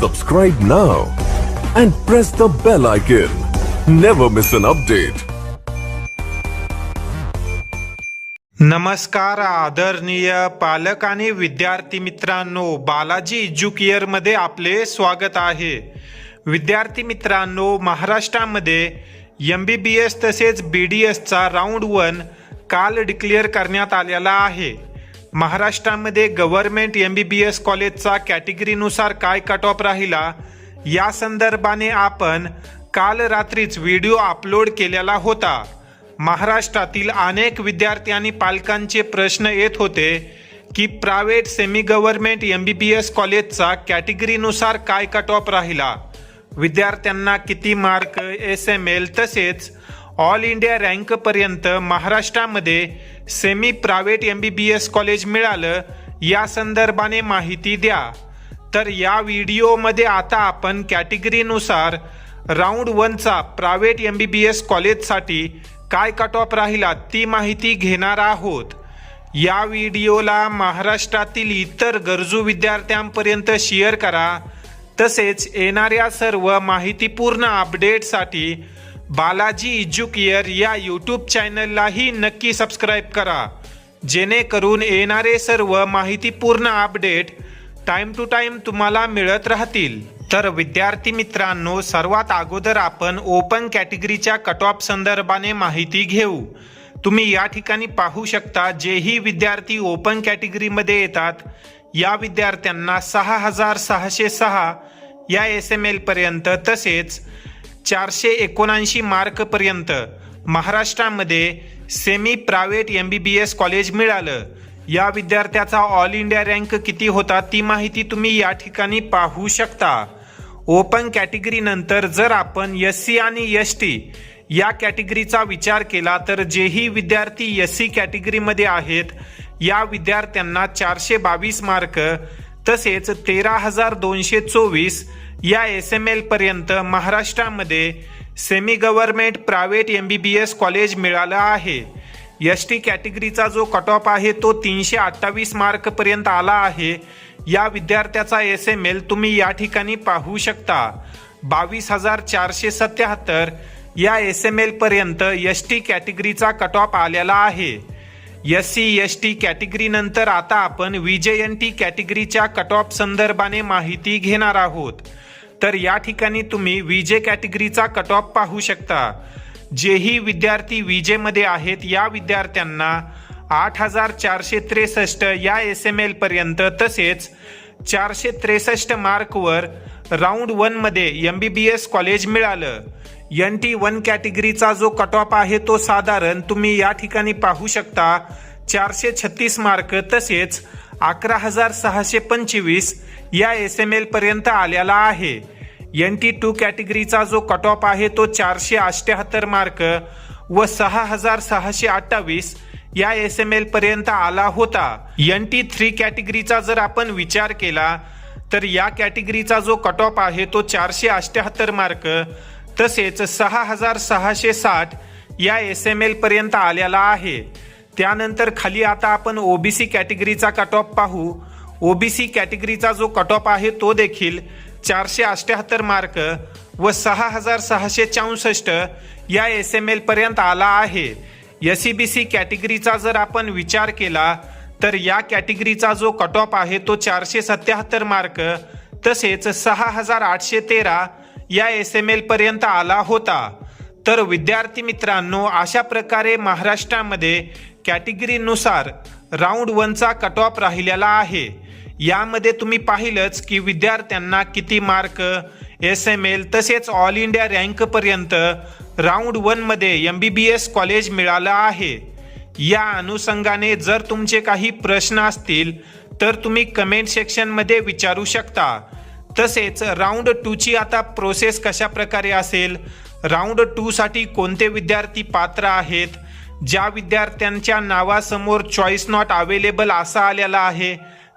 Subscribe now and press the bell icon. Never miss an update. नमस्कार आदरणीय पालक आणि विद्यार्थी मित्रांनो बालाजी एज्युकेअरमध्ये आपले स्वागत आहे विद्यार्थी मित्रांनो महाराष्ट्रामध्ये एम बी बी एस तसेच बी डी एसचा राऊंड वन काल डिक्लेअर करण्यात आलेला आहे महाराष्ट्रामध्ये government M B B S कॉलेजचा कॅटेगरीनुसार काय कट ऑफ राहिला या संदर्भाने आपण काल रात्रीच व्हिडिओ अपलोड केलेला होता. महाराष्ट्रातील अनेक विद्यार्थी आणि पालकांचे प्रश्न येत होते की private semi government M B B S कॉलेजचा कॅटेगरीनुसार काय कट ऑफ राहिला? विद्यार्थ्यांना किती मार्क एस एम एल तसेच ऑल इंडिया रँकपर्यंत महाराष्ट्रामध्ये semi private M B B S college मिळालं या संदर्भाने माहिती द्या. तर या व्हिडिओमध्ये आता आपण कॅटेगरीनुसार round वनचा private M B B S कॉलेजसाठी काय कट ऑफ राहिला ती माहिती घेणार आहोत. या व्हिडिओला महाराष्ट्रातील इतर गरजू विद्यार्थ्यांपर्यंत शेअर करा. तसेच येणाऱ्या सर्व माहितीपूर्ण अपडेटसाठी बालाजी इज्युकियर या यूट्यूब चॅनललाही नक्की सबस्क्राईब करा. जेणेकरून येणारे सर्व माहितीपूर्ण अपडेट टाईम टू टाईम तुम्हाला मिळत राहतील. तर विद्यार्थी मित्रांनो सर्वात अगोदर आपण ओपन कॅटेगरीच्या कट ऑफ संदर्भाने माहिती घेऊ. तुम्ही या ठिकाणी पाहू शकता जेही विद्यार्थी ओपन कॅटेगरीमध्ये येतात या विद्यार्थ्यांना सहा हजार सहाशे सहा या एस एम एलपर्यंत तसेच चारशे एकोणऐंशी मार्कपर्यंत महाराष्ट्रामध्ये semi private M B B S college मिळालं. या विद्यार्थ्याचा ऑल इंडिया रँक किती होता ती माहिती तुम्ही या ठिकाणी पाहू शकता. ओपन कॅटेगरीनंतर जर आपण एस सी आणि एस टी या कॅटेगरीचा विचार केला तर जेही विद्यार्थी एस सी कॅटेगरीमध्ये आहेत या विद्यार्थ्यांना चारशे बावीस मार्क तसेच तेरा हजार दोनशे चोवीस या एस एम एल पर्यंत महाराष्ट्रामध्ये semi government private M B B S college मिळालं आहे. एस टी कॅटेगरीचा जो कट ऑफ आहे तो तीनशे अठ्ठावीस मार्कपर्यंत आला आहे. या विद्यार्थ्याचा एस एम एल तुम्ही या ठिकाणी पाहू शकता. बावीस हजार चारशे सत्याहत्तर या एस एम एल पर्यंत एस टी कॅटेगरीचा कट ऑफ आलेला आहे. S C S T category नंतर आता आपण विजय टी कॅटेगरीच्या कट ऑफ संदर्भाने माहिती घेणार आहोत. तर या ठिकाणी तुम्ही विजे कॅटेगरीचा कट ऑफ पाहू शकता. जेही विद्यार्थी विजेमध्ये आहेत या विद्यार्थ्यांना आठ हजार चारशे त्रेसष्ट या एस एम एल पर्यंत तसेच चारशे त्रेसष्ट मार्कवर राऊंड वनमध्ये M B B S college मिळालं. एन टी वन कॅटेगरीचा जो कट ऑफ आहे तो साधारण तुम्ही या ठिकाणी पाहू शकता. चारशे छत्तीस मार्क तसेच अकरा हजार सहाशे पंचवीस या एस एम एल पर्यंत आलेला आहे. एन टी टू कॅटेगरीचा जो कट ऑफ आहे तो चारशे अष्ट्याहत्तर मार्क व सहा हजार सहाशे अठ्ठावीस या एस एम एल पर्यंत आला होता. एन टी थ्री कॅटेगरीचा जर आपण विचार केला तर या कॅटेगरीचा जो कट ऑफ आहे तो चारशे अष्ट्याहत्तर मार्क तसेच सहा हजार सहाशे साठ या एस एम एल पर्यंत आलेला आहे. त्यानंतर खाली आता आपण ओबीसी कॅटेगरीचा कट ऑफ पाहू. ओबीसी कॅटेगरीचा जो कट ऑफ आहे तो देखील चारशे अष्ट्याहत्तर मार्क व सहा हजार सहाशे चौसष्ट या एस एम एल पर्यंत आला आहे. एस बी सी कॅटेगरीचा जर आपण विचार केला तर या कॅटेगरीचा जो कट ऑफ आहे तो चारशे सत्याहत्तर मार्क तसेच सहा हजार आठशे तेरा या एस एम एल पर्यंत आला होता. तर विद्यार्थी मित्रांनो अशा प्रकारे महाराष्ट्रामध्ये कॅटेगरीनुसार राऊंड वनचा कट ऑफ राहिलेला आहे. यामध्ये तुम्ही पाहिलंच की विद्यार्थ्यांना किती मार्क एस एम एल तसेच ऑल इंडिया रँकपर्यंत राऊंड वनमध्ये M B B S college मिळालं आहे. या अनुषंगाने जर तुमचे काही प्रश्न असतील तर तुम्ही कमेंट सेक्शनमध्ये विचारू शकता. तसेच राऊंड टूची आता प्रोसेस कशा प्रकारे असेल राऊंड टूसाठी कोणते विद्यार्थी पात्र आहेत? ज्या विद्यार्थ्यांच्या नावासमोर चॉईस नॉट अवेलेबल असा आलेला आहे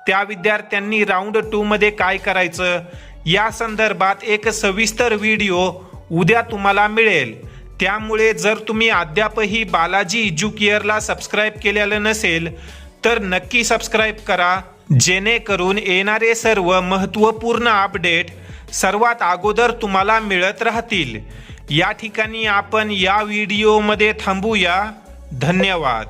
त्या विद्यार्थ्यांनी राऊंड टूमध्ये काय करायचं? या संदर्भात एक सविस्तर व्हिडिओ उद्या तुम्हाला मिळेल. त्यामुळे जर तुम्ही अद्यापही बालाजी इज्युकेअरला सबस्क्राईब केलेलं नसेल तर नक्की सबस्क्राईब करा जेणेकरून येणारे सर्व महत्त्वपूर्ण अपडेट सर्वात अगोदर तुम्हाला मिळत राहतील. या ठिकाणी आपण या व्हिडिओमध्ये थांबूया. धन्यवाद.